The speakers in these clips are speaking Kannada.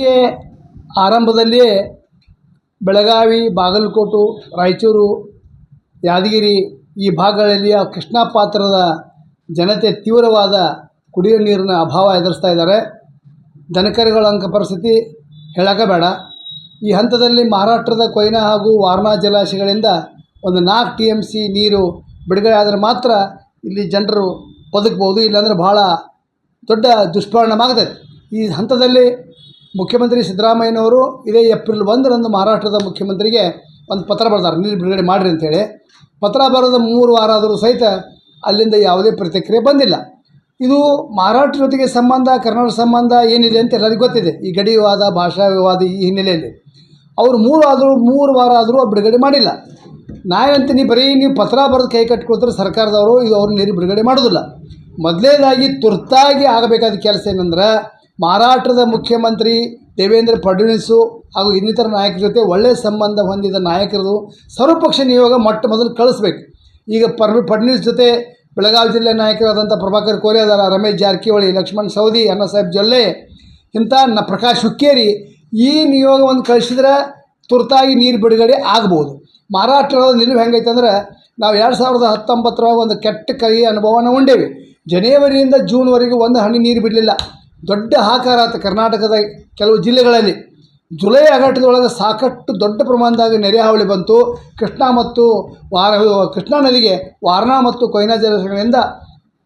ಬೇಸಿಗೆ ಆರಂಭದಲ್ಲಿಯೇ ಬೆಳಗಾವಿ, ಬಾಗಲಕೋಟು, ರಾಯಚೂರು, ಯಾದಗಿರಿ ಈ ಭಾಗಗಳಲ್ಲಿ ಆ ಕೃಷ್ಣಾ ಪಾತ್ರದ ಜನತೆ ತೀವ್ರವಾದ ಕುಡಿಯುವ ನೀರಿನ ಅಭಾವ ಎದುರಿಸ್ತಾ ಇದ್ದಾರೆ. ದನಕರುಗಳ ಅಂಕ ಪರಿಸ್ಥಿತಿ ಹೇಳೋಕೆ ಬೇಡ ಈ ಹಂತದಲ್ಲಿ ಮಹಾರಾಷ್ಟ್ರದ ಕೊಯ್ನಾ ಹಾಗೂ ವಾರ್ನಾ ಜಲಾಶಯಗಳಿಂದ ಒಂದು ನಾಲ್ಕು ಟಿ ಎಂ ಸಿ ನೀರು ಬಿಡುಗಡೆ ಆದರೆ ಮಾತ್ರ ಇಲ್ಲಿ ಜನರು ಬದುಕ್ಬೋದು. ಇಲ್ಲಾಂದರೆ ಭಾಳ ದೊಡ್ಡ ದುಷ್ಪರಿಣಾಮ ಆಗ್ತದೆ ಈ ಹಂತದಲ್ಲಿ ಮುಖ್ಯಮಂತ್ರಿ ಸಿದ್ದರಾಮಯ್ಯನವರು ಇದೇ ಏಪ್ರಿಲ್ ಒಂದರಂದು ಮಹಾರಾಷ್ಟ್ರದ ಮುಖ್ಯಮಂತ್ರಿಗೆ ಒಂದು ಪತ್ರ ಬರ್ತಾರೆ ನೀರು ಬಿಡುಗಡೆ ಮಾಡಿರಿ ಅಂತೇಳಿ. ಪತ್ರ ಬರೋದು ಮೂರು ವಾರ ಆದರೂ ಸಹಿತ ಅಲ್ಲಿಂದ ಯಾವುದೇ ಪ್ರತಿಕ್ರಿಯೆ ಬಂದಿಲ್ಲ. ಇದು ಮಹಾರಾಷ್ಟ್ರ ಜೊತೆಗೆ ಸಂಬಂಧ, ಕರ್ನಾಟಕ ಸಂಬಂಧ ಏನಿದೆ ಅಂತ ಎಲ್ಲರಿಗೂ ಗೊತ್ತಿದೆ. ಈ ಗಡಿ ವಿವಾದ, ಭಾಷಾ ವಿವಾದ ಈ ಹಿನ್ನೆಲೆಯಲ್ಲಿ. ಅವರು ಮೂರು ಆದರೂ, ಮೂರು ವಾರ ಆದರೂ ಬಿಡುಗಡೆ ಮಾಡಿಲ್ಲ. ನಾ ಅಂತೀನಿ ಬರೀ ನೀವು ಪತ್ರ ಬರೆದು ಕೈ ಕಟ್ಕೊಳ್ತಾರೆ ಸರ್ಕಾರದವರು, ಇದು ಅವ್ರು ನೀರು ಬಿಡುಗಡೆ ಮಾಡೋದಿಲ್ಲ. ಮೊದಲನೇದಾಗಿ ತುರ್ತಾಗಿ ಆಗಬೇಕಾದ ಕೆಲಸ ಏನಂದ್ರೆ ಮಹಾರಾಷ್ಟ್ರದ ಮುಖ್ಯಮಂತ್ರಿ ದೇವೇಂದ್ರ ಫಡ್ನವೀಸು ಹಾಗೂ ಇನ್ನಿತರ ನಾಯಕರ ಜೊತೆ ಒಳ್ಳೆಯ ಸಂಬಂಧ ಹೊಂದಿದ ನಾಯಕರದು ಸರ್ವಪಕ್ಷ ನಿಯೋಗ ಮೊಟ್ಟ ಮೊದಲು ಕಳಿಸ್ಬೇಕು. ಈಗ ಪರ್, ಫಡ್ನವೀಸ್ ಜೊತೆ ಬೆಳಗಾವಿ ಜಿಲ್ಲೆ ನಾಯಕರಾದಂಥ ಪ್ರಭಾಕರ್ ಕೋರೆ ಅದರ ರಮೇಶ್ ಜಾರಕಿಹೊಳಿ, ಲಕ್ಷ್ಮಣ್ ಸವದಿ ಅನ್ನಸಾಹೇಬ್ ಜೊಲ್ಲೆ, ಇಂಥ ನ ಪ್ರಕಾಶ್ ಹುಕ್ಕೇರಿ ಈ ನಿಯೋಗವನ್ನು ಕಳಿಸಿದ್ರೆ ತುರ್ತಾಗಿ ನೀರು ಬಿಡುಗಡೆ ಆಗ್ಬೋದು. ಮಹಾರಾಷ್ಟ್ರದ ನಿಲುವು ಹೆಂಗೈತೆ ಅಂದ್ರೆ ನಾವು ಎರಡು ಸಾವಿರದ ಹತ್ತೊಂಬತ್ತರ ಒಂದು ಕೆಟ್ಟ ಕೈ ಅನುಭವನ ಉಂಡೇವಿ. ಜನವರಿಯಿಂದ ಜೂನ್ವರೆಗೂ ಒಂದು ಹನಿ ನೀರು ಬಿಡಲಿಲ್ಲ. ದೊಡ್ಡ ಆಕಾರ ಆತ ಕರ್ನಾಟಕದ ಕೆಲವು ಜಿಲ್ಲೆಗಳಲ್ಲಿ. ಜುಲೈ ಆಘಾಟದೊಳಗೆ ಸಾಕಷ್ಟು ದೊಡ್ಡ ಪ್ರಮಾಣದಾಗ ನೆರೆ ಹಾವಳಿ ಬಂತು. ಕೃಷ್ಣಾ ಮತ್ತು ವಾರ, ಕೃಷ್ಣಾ ನದಿಗೆ ವಾರಣಾ ಮತ್ತು ಕೊಯ್ನಾ ಜಲಾಶಯಗಳಿಂದ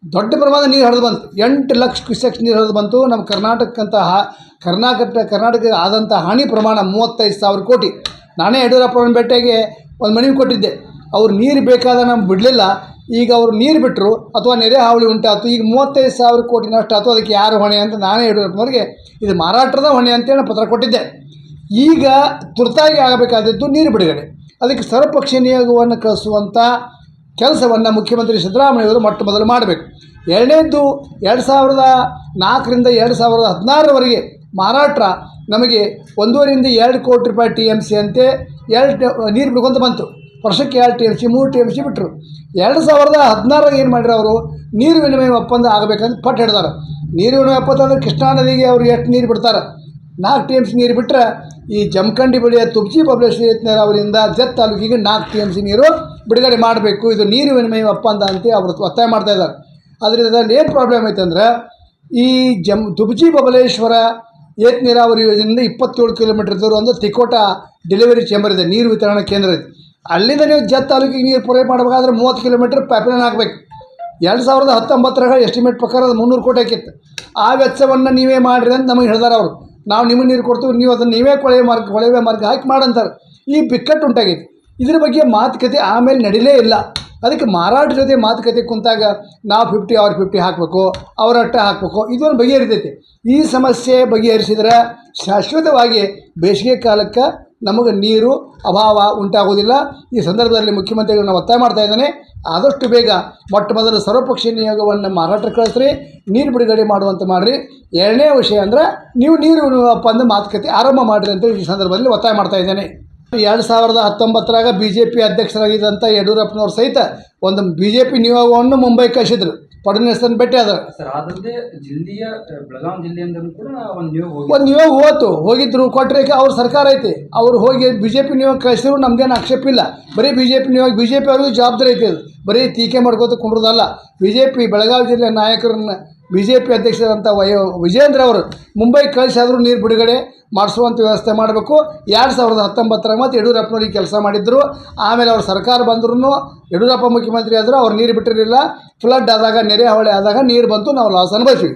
ದೊಡ್ಡ ಪ್ರಮಾಣದ ನೀರು ಹರಿದು ಬಂತು. ಎಂಟು ಲಕ್ಷ ಕ್ಯೂಸೆಕ್ಸ್ ನೀರು ಹರಿದು ಬಂತು. ನಮ್ಮ ಕರ್ನಾಟಕಕ್ಕಂತ ಹಾ ಕರ್ನಾಟಕ ಕರ್ನಾಟಕಕ್ಕೆ ಆದಂಥ ಹಾನಿ ಪ್ರಮಾಣ ಮೂವತ್ತೈದು ಸಾವಿರ ಕೋಟಿ. ನಾನೇ ಯಡಿಯೂರಪ್ಪನ ಭೇಟಿಯಾಗಿ ಒಂದು ಮನವಿ ಕೊಟ್ಟಿದ್ದೆ. ಅವ್ರು ನೀರು ಬೇಕಾದ ನಮ್ಗೆ ಬಿಡಲಿಲ್ಲ. ಈಗ ಅವರು ನೀರು ಬಿಟ್ಟರು ಅಥವಾ ನೆರೆ ಹಾವಳಿ ಉಂಟಾಯ್ತು, ಈಗ ಮೂವತ್ತೈದು ಸಾವಿರ ಕೋಟಿ ನಷ್ಟ ಅದಕ್ಕೆ ಯಾರು ಹೊಣೆ ಅಂತ ನಾನೇ ಯಡಿಯೂರಪ್ಪನವ್ರಿಗೆ ಇದು ಮಹಾರಾಷ್ಟ್ರದ ಹೊಣೆ ಅಂತೇಳಿ ಪತ್ರ ಕೊಟ್ಟಿದ್ದೆ. ಈಗ ತುರ್ತಾಗಿ ಆಗಬೇಕಾದದ್ದು ನೀರು ಬಿಡುಗಡೆ. ಅದಕ್ಕೆ ಸರ್ವಪಕ್ಷ ನಿಯೋಗವನ್ನು ಕಳಿಸುವಂಥ ಕೆಲಸವನ್ನು ಮುಖ್ಯಮಂತ್ರಿ ಸಿದ್ದರಾಮಯ್ಯವರು ಮೊಟ್ಟ ಮೊದಲು ಮಾಡಬೇಕು. ಎರಡನೇದ್ದು, ಎರಡು ಸಾವಿರದ ನಾಲ್ಕರಿಂದ ಎರಡು ಸಾವಿರದ ಹದಿನಾರರವರೆಗೆ ಮಹಾರಾಷ್ಟ್ರ ನಮಗೆ ಒಂದೂವರೆಯಿಂದ ಎರಡು ಕೋಟಿ ರೂಪಾಯಿ ಟಿ ಎಂ ಸಿ ಅಂತೆ ಎರಡು, ನೀರು ಬಿಡ್ಕೊಂತ ಬಂತು. ವರ್ಷಕ್ಕೆ ಎರಡು ಟಿ ಎಂ ಸಿ, ಮೂರು ಟಿ ಎಂ ಸಿ ಬಿಟ್ಟರು ಎರಡು ಸಾವಿರದ ಹದಿನಾರಾಗ ಏನು ಮಾಡಿದ್ರು ಅವರು? ನೀರು ವಿನಿಮಯ ಒಪ್ಪಂದ ಆಗಬೇಕಂತ ಪಟ್ಟು ಹಿಡ್ದಾರೆ ನೀರು ವಿನಿಮಯ ಒಪ್ಪಂದ ಅಂದರೆ ಕೃಷ್ಣಾ ನದಿಗೆ ಅವರು ಎಷ್ಟು ನೀರು ಬಿಡ್ತಾರೆ? ನಾಲ್ಕು ಟಿ ಎಂ ಸಿ ನೀರು ಬಿಟ್ಟರೆ ಈ ಜಮಖಂಡಿ ಬಳಿಯ ತುಬ್ಜಿ ಪಬ್ಲಿಷ್ ಅವರಿಂದ ಜತ್ ತಾಲೂಕಿಗೆ ನಾಲ್ಕು ಟಿ ಎಂ ಸಿ ನೀರು ಬಿಡುಗಡೆ ಮಾಡಬೇಕು. ಇದು ನೀರು ವಿನಿಮಯ ಒಪ್ಪಂದ ಅಂತ ಅವರು ಒತ್ತಾಯ ಮಾಡ್ತಾ ಇದ್ದಾರೆ. ಅದರಿಂದ ಏನು ಪ್ರಾಬ್ಲಮ್ ಐತೆ ಅಂದ್ರೆ ಈ ಜಮ್ ತುಬ್ಜಿ ಬಬಲೇಶ್ವರ ಏತ್ ನೀರಾವರಿ ಯೋಜನೆಯಿಂದ ಇಪ್ಪತ್ತೇಳು ಕಿಲೋಮೀಟರ್ ದೂರ ಒಂದು ತಿಕೋಟ ಡೆಲಿವರಿ ಚೇಂಬರ್ ಇದೆ. ನೀರು ವಿತರಣಾ ಕೇಂದ್ರ ಇದೆ. ಅಲ್ಲಿಂದ ನೀವು ಜತ್ ತಾಲೂಕಿಗೆ ನೀರು ಪೂರೈ ಮಾಡಬೇಕಾದ್ರೆ ಮೂವತ್ತು ಕಿಲೋಮೀಟ್ರ್ ಪೈಪ್ಲೈನ್ ಹಾಕಬೇಕು. ಎರಡು ಸಾವಿರದ ಹತ್ತೊಂಬತ್ತರಾಗ ಎಸ್ಟಿಮೇಟ್ ಪ್ರಕಾರ ಅದು ಮುನ್ನೂರು ಕೋಟಿ ಹಾಕಿತ್ತು. ಆ ವೆಚ್ಚವನ್ನು ನೀವೇ ಮಾಡಿರಿ ಅಂತ ನಮಗೆ ಹೇಳಿದಾರೆ ಅವರು. ನಾವು ನಿಮಗೆ ನೀರು ಕೊಡ್ತೀವಿ, ನೀವು ಅದನ್ನು ನೀವೇ ಕೊಳವೆ ಮಾರ್ಗ ಕೊಳವೆ ಮಾರ್ಗ ಹಾಕಿ ಮಾಡಂತಾರೆ. ಈ ಬಿಕ್ಕಟ್ಟು ಉಂಟಾಗೈತಿ. ಇದ್ರ ಬಗ್ಗೆ ಮಾತುಕತೆ ಆಮೇಲೆ ನಡೀಲೇ ಇಲ್ಲ. ಅದಕ್ಕೆ ಮಾರಾಟ ಜೊತೆ ಮಾತುಕತೆ ಕುಂತಾಗ ನಾವು ಫಿಫ್ಟಿ ಅವ್ರ ಫಿಫ್ಟಿ ಹಾಕಬೇಕು, ಅವ್ರ ಅಟ್ಟ ಹಾಕಬೇಕು. ಇದೊಂದು ಬಗೆಹರಿತೈತಿ. ಈ ಸಮಸ್ಯೆ ಬಗೆಹರಿಸಿದ್ರೆ ಶಾಶ್ವತವಾಗಿ ಬೇಸಿಗೆ ಕಾಲಕ್ಕೆ ನಮಗೆ ನೀರು ಅಭಾವ ಉಂಟಾಗೋದಿಲ್ಲ ಈ ಸಂದರ್ಭದಲ್ಲಿ ಮುಖ್ಯಮಂತ್ರಿಗಳನ್ನ ಒತ್ತಾಯ ಮಾಡ್ತಾ ಇದ್ದಾನೆ. ಆದಷ್ಟು ಬೇಗ ಮೊಟ್ಟ ಮೊದಲು ಸರ್ವಪಕ್ಷ ನಿಯೋಗವನ್ನು ಮಾರಾಟ ಕಳಿಸ್ರಿ, ನೀರು ಬಿಡುಗಡೆ ಮಾಡುವಂತೆ ಮಾಡಿರಿ. ಎರಡನೇ ವಿಷಯ ಅಂದರೆ ನೀವು ನೀರು ಒಪ್ಪಂದ ಮಾತುಕತೆ ಆರಂಭ ಮಾಡಿರಿ ಅಂತ ಈ ಸಂದರ್ಭದಲ್ಲಿ ಒತ್ತಾಯ ಮಾಡ್ತಾ ಇದ್ದಾನೆ. ಎರಡು ಸಾವಿರದ ಹತ್ತೊಂಬತ್ತರಾಗ ಬಿ ಜೆ ಪಿ ಅಧ್ಯಕ್ಷರಾಗಿದ್ದಂಥ ಯಡಿಯೂರಪ್ಪನವ್ರು ಸಹಿತ ಒಂದು ಬಿ ಜೆ ಪಿ ನಿಯೋಗವನ್ನು ಮುಂಬೈ ಕಳಿಸಿದ್ರು. ಫಡ್ನವೀಸನ್ ಭೇಟಿ ಅದ. ಸರ್ ಜಿಲ್ಲೆಯ ಬೆಳಗಾವಿ ಜಿಲ್ಲೆಯಿಂದಲೂ ಕೂಡ ಒಂದು ನಿಯೋಗ ಹೋಗಿ ಒಂದು ನಿಯೋಗ ಹೋತು. ಹೋಗಿದ್ರು ಕೊಟ್ಟರೆ ಅವ್ರ ಸರ್ಕಾರ ಐತಿ. ಅವ್ರು ಹೋಗಿ ಬಿ ಜೆ ಪಿ ನಿಯೋಗ ಕಳಿಸಿದ್ರು ನಮ್ದೇನು ಆಕ್ಷೇಪ ಇಲ್ಲ. ಬರೀ ಬಿ ಜೆ ಪಿ ನಿಯೋಗ ಬಿ ಜೆ ಪಿ ಅವ್ರಿಗೂ ಜವಾಬ್ದಾರಿ ಐತಿ ಅದು. ಬರೀ ಟೀಕೆ ಮಾಡ್ಕೋತ ಕುಂಡ್ರದಲ್ಲ. ಬಿ ಜೆ ಪಿ ಬೆಳಗಾವಿ ಜಿಲ್ಲೆ ನಾಯಕರನ್ನ ಬಿ ಜೆ ಪಿ ಅಧ್ಯಕ್ಷರಂಥ ವಯ ವಿಜೇಂದ್ರ ಅವರು ಮುಂಬೈ ಕಳಿಸಾದರೂ ನೀರು ಬಿಡುಗಡೆ ಮಾಡಿಸುವಂಥ ವ್ಯವಸ್ಥೆ ಮಾಡಬೇಕು. ಎರಡು ಸಾವಿರದ ಹತ್ತೊಂಬತ್ತರಾಗ ಮತ್ತು ಯಡಿಯೂರಪ್ಪನವ್ರಿಗೆ ಕೆಲಸ ಮಾಡಿದ್ದರು ಆಮೇಲೆ ಅವ್ರ ಸರ್ಕಾರ ಬಂದ್ರೂ ಯಡಿಯೂರಪ್ಪ ಮುಖ್ಯಮಂತ್ರಿ ಆದರೂ ಅವ್ರು ನೀರು ಬಿಟ್ಟಿರಲಿಲ್ಲ. ಫ್ಲಡ್ ಆದಾಗ, ನೆರೆ ಹೊಳೆ ಆದಾಗ ನೀರು ಬಂತು, ನಾವು ಲಾಸ್ ಅನುಭವಿಸಿವಿ